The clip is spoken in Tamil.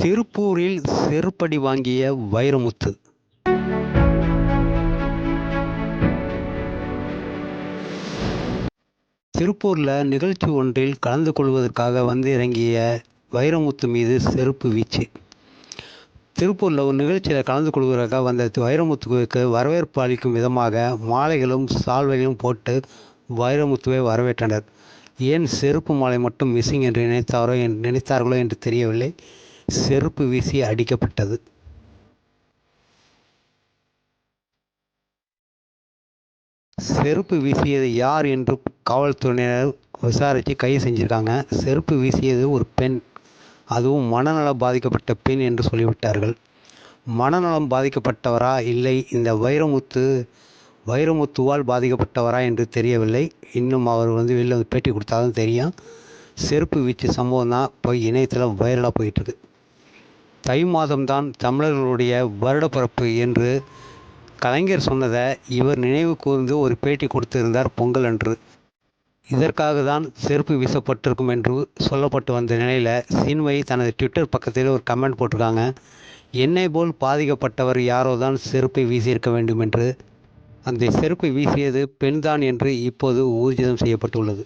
திருப்பூரில் செருப்படி வாங்கிய வைரமுத்து. திருப்பூரில் நிகழ்ச்சி ஒன்றில் கலந்து கொள்வதற்காக வந்து இறங்கிய வைரமுத்து மீது செருப்பு வீச்சு. திருப்பூரில் ஒரு நிகழ்ச்சியில் கலந்து கொள்வதற்காக வந்த வைரமுத்துவுக்கு வரவேற்பு அளிக்கும் விதமாக மாலைகளும் சால்வைகளும் போட்டு வைரமுத்துவை வரவேற்றனர். ஏன் செருப்பு மாலை மட்டும் மிஸ்ஸிங் என்று நினைத்தாரோ நினைத்தார்களோ என்று தெரியவில்லை. செருப்பு வீசி அடிக்கப்பட்டது. செருப்பு வீசியது யார் என்று காவல்துறையினர் விசாரித்து கைது செஞ்சுருக்காங்க. செருப்பு வீசியது ஒரு பெண். அதுவும் மனநலம் பாதிக்கப்பட்ட பெண் என்று சொல்லிவிட்டார்கள். மனநலம் பாதிக்கப்பட்டவரா? இல்லை. இந்த வைரமுத்து வைரமுத்துவால் பாதிக்கப்பட்டவரா என்று தெரியவில்லை. இன்னும் அவர் வந்து வெளியில் வந்து பேட்டி கொடுத்தாலும் தெரியும். செருப்பு வீச்சு சம்பவம் தான் போய் இணையத்தில் வைரலாக போயிட்டுருக்கு தை மாதம்தான் தமிழர்களுடைய வருடப்பிறப்பு என்று கலைஞர் சொன்னதை இவர் நினைவு கூர்ந்து ஒரு பேட்டி கொடுத்திருந்தார் பொங்கல் அன்று. இதற்காக தான் செருப்பு வீசப்பட்டிருக்கும் என்று சொல்லப்பட்டு வந்த நிலையில் சீன்மயி தனது ட்விட்டர் பக்கத்தில் ஒரு கமெண்ட் போட்டிருக்காங்க. என்னை போல் பாதிக்கப்பட்டவர் யாரோ தான் செருப்பை வீசியிருக்க வேண்டும் என்று. அந்த செருப்பை வீசியது பெண்தான் என்று இப்போது ஊர்ஜிதம் செய்யப்பட்டுள்ளது.